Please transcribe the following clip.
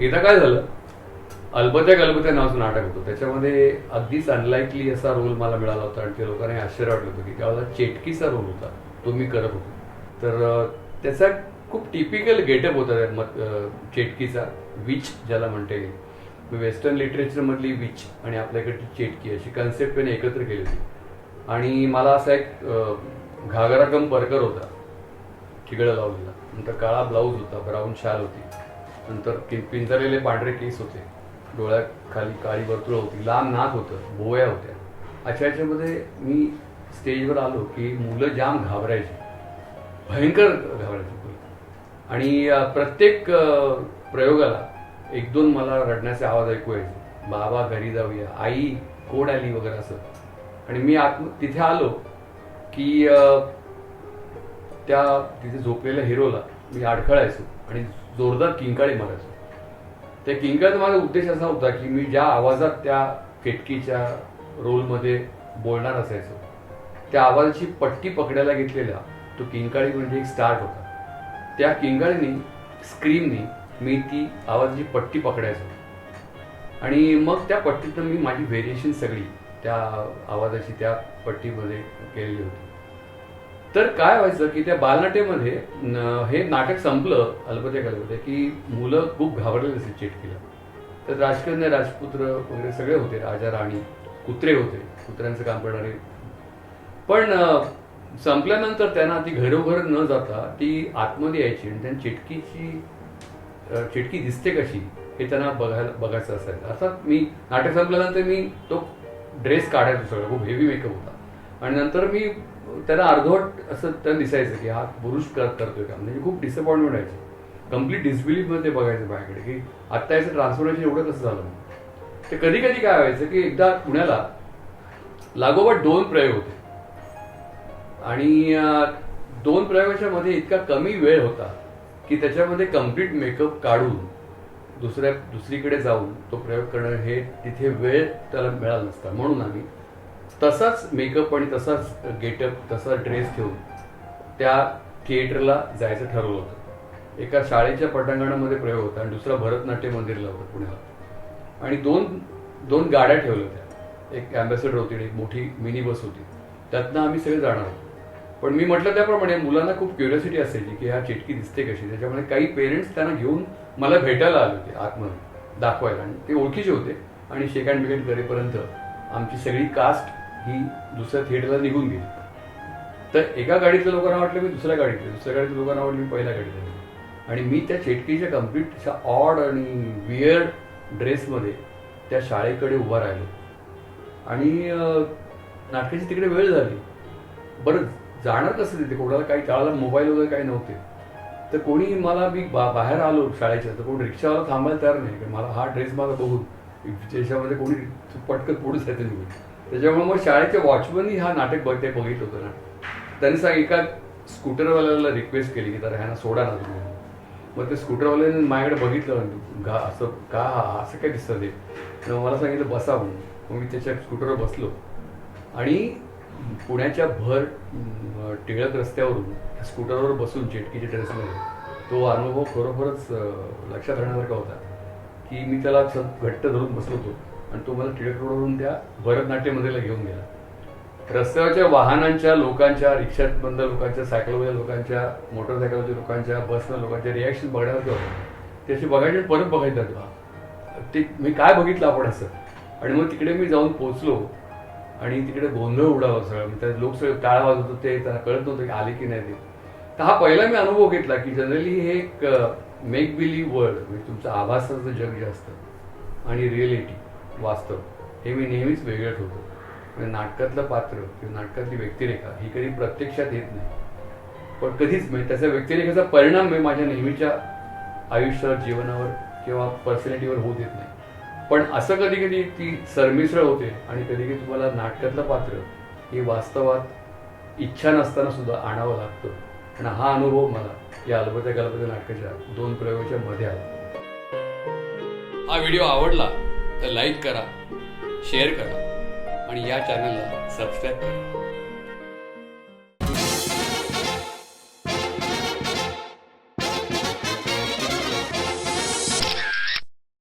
एकदा काय झालं? अलबत्या गलबत्या नावाचं नाटक होतं. त्याच्यामध्ये अगदीच अनलाइकली असा रोल मला मिळाला होता आणि ते लोकांना आश्चर्य वाटलं होतं की त्यावेळेला चेटकीचा रोल होता. तो मी करत होतो. तर त्याचा खूप टिपिकल गेटअप होता मत चेटकीचा. विच ज्याला म्हणते. मी वेस्टर्न लिटरेचरमधली विच आणि आपल्याकडची चेटकी अशी कन्सेप्ट त्याने एकत्र केली होती. आणि मला असा एक घागरा कम परकर होता. ठिगळं लावलेला. नंतर काळा ब्लाऊज होता ब्राऊन शाल होती. नंतर कि- पिंजरलेले पांढरे केस होते. डोळ्याखाली काळी वर्तुळ होती. लांब नाक होतं. भोवया होत्या. अशा याच्यामध्ये मी स्टेजवर आलो की मुलं जाम घाबरायची. भयंकर घाबरायची मुलं आणि प्रत्येक प्रयोगाला एक दोन मला रडण्याचे आवाज ऐकू यायचे. बाबा घरी जाऊया. आई कोण आली वगैरे असं. आणि मी आत तिथे आलो की त्या तिथे झोपलेल्या हिरोला मी अडखळायचो. आणि जोरदार किंकाळी मारायचो. त्या किंकाळीचा माझा उद्देश असा होता की मी ज्या आवाजात त्या केटकीच्या रोलमध्ये बोलणार असायचो त्या आवाजाची पट्टी पकडायला घेतलेला तो किंकाळी म्हणजे एक स्टार्ट होता. त्या किंकाळीनी स्क्रीननी मी ती आवाजाची पट्टी पकडायचो. आणि मग त्या पट्टीतून मी माझी व्हेरिएशन सगळी त्या आवाजाची त्या पट्टीमध्ये केलेली होती. तर काय व्हायचं की त्या बालनाट्यामध्ये हे नाटक संपलं अल्पत्या कालमध्ये की मुलं खूप घाबरलेली असे चेटकीला तर राजकन्या राजपुत्र वगैरे सगळे होते राजा राणी कुत्रे होते कुत्र्यांचं काम करणारे. पण संपल्यानंतर त्यांना ती घरोघर न जाता ती आतमध्ये यायची आणि त्यांनी चिटकीची चिटकी दिसते कशी हे त्यांना बघायला बघायचं असायचं. अर्थात मी नाटक संपल्यानंतर मी तो ड्रेस काढायचो सगळं खूप हेवी मेकअप होता. आणि नंतर मी त्यांना अर्धवट असं त्याला दिसायचं की हा पुरुष करतोय का म्हणजे खूप डिसअपॉइंटमेंट व्हायची. कंप्लीट डिसबिलीफमध्ये बघायचं माझ्याकडे की आत्ता याचं ट्रान्सफॉर्मेशन एवढं कसं झालं ते कधी कधी काय व्हायचं की एकदा पुण्याला लागोपाठ दोन प्रयोग होते. आणि दोन प्रयोगाच्या मध्ये इतका कमी वेळ होता की त्याच्यामध्ये कंप्लीट मेकअप काढून दुसऱ्या दुसरीकडे जाऊन तो प्रयोग करणं हे तिथे वेळ त्याला मिळाला नसता. म्हणून आम्ही तसाच मेकअप आणि तसाच गेटअप तसा ड्रेस घेऊन त्या थिएटरला जायचं ठरवलं होतं. एका शाळेच्या पटांगणामध्ये प्रयोग होता आणि दुसरा भरतनाट्य मंदिरला होता पुण्याला. आणि दोन दोन गाड्या ठेवल्या होत्या. एक अँबॅसेडर होती आणि एक मोठी मिनी बस होती. त्यातनं आम्ही सगळे जाणार होतो. पण मी म्हटलं त्याप्रमाणे मुलांना खूप क्युरियोसिटी असायची की ह्या चिटकी दिसते कशी? त्याच्यामुळे काही पेरेंट्स त्यांना घेऊन मला भेटायला आले होते आतमध्ये दाखवायला. आणि ते ओळखीचे होते. आणि शेकांड बिकेंड करेपर्यंत आमची सगळी कास्ट ही दुसऱ्या थिएटरला निघून गेली. तर एका गाडीतल्या लोकांना वाटलं मी दुसऱ्या गाडीतले दुसऱ्या गाडीतल्या लोकांना वाटलं मी पहिल्या गाडीतले. आणि मी त्या चेटकीच्या कंप्लीट अशा ऑड आणि वियर्ड ड्रेसमध्ये त्या शाळेकडे उभा राहिलो. आणि नाटकाची तिकडे वेळ झाली. बरं जाणार कसं तिथे? कोणाला काही त्यावेळेला मोबाईल वगैरे काही नव्हते. तर कोणी मला मी बा बाहेर आलो शाळेच्या तर कोणी रिक्षावाला थांबायला तयार नाही. कारण मला हा ड्रेस मला बघून त्याच्यामध्ये कोणी पटकन पुढेच येते निघून त्याच्यामुळे मग शाळेच्या वॉचमननी हा नाटक बघते बघितलं होतं ना. त्यांनी सांग एका स्कूटरवाल्याला रिक्वेस्ट केली की तर ह्यांना सोडा ना तुम्ही. मग ते स्कूटरवाल्याने माझ्याकडे बघितलं घा असं का असं काय दिसतं ते. मला सांगितलं बसा म्हणून. मग मी त्याच्या स्कूटरवर बसलो. आणि पुण्याच्या भर टिळक रस्त्यावरून स्कूटरवर बसून चेटकीच्या ड्रेसमध्ये तो अनुभव खरोखरच लक्षात राहण्यासारखा होता. की मी त्याला घट्ट धरून बसलो होतो. आणि तो मला टिळक रोडवरून त्या भरतनाट्य मंदिरला घेऊन गेला. रस्त्यावरच्या वाहनांच्या लोकांच्या रिक्षात बंद लोकांच्या सायकलवरील लोकांच्या मोटरसायकलवरच्या लोकांच्या बसनं लोकांच्या रिॲक्शन बघण्यासारखं होतं. त्याची बघायची परत बघायचं होतं. ते मी काय बघितलं आपण असं? आणि मग तिकडे मी जाऊन पोहोचलो. आणि तिकडे गोंधळ उडावा सगळं. म्हणजे त्या लोक सगळे टाळा वाजत होते. त्यांना कळत नव्हतं की आले की नाही ते तर हा पहिला मी अनुभव घेतला की जनरली हे एक मेक बिलीव्ह वर्ल्ड म्हणजे तुमचं आभासाचं जग जे असतं. आणि रिएलिटी वास्तव हे मी नेहमीच वेगळं ठेवतो. म्हणजे नाटकातलं पात्र किंवा नाटकातली व्यक्तिरेखा ही कधी प्रत्यक्षात येत नाही. पण कधीच म्हणजे त्याच्या व्यक्तिरेखेचा परिणाम मी माझ्या नेहमीच्या आयुष्यावर जीवनावर किंवा पर्सनॅलिटीवर होऊ देत नाही. पण असं कधी कधी ती सरमिसळ होते आणि कधी कधी तुम्हाला नाटकातलं पात्र हे वास्तवात इच्छा नसताना सुद्धा आणावं लागतं. आणि हा अनुभव मला या अलबत्या गलबत्या नाटकाच्या दोन प्रयोगाच्या मध्ये आला. हा व्हिडिओ आवडला तर लाईक करा शेअर करा आणि या चॅनलला सबस्क्राईब करा.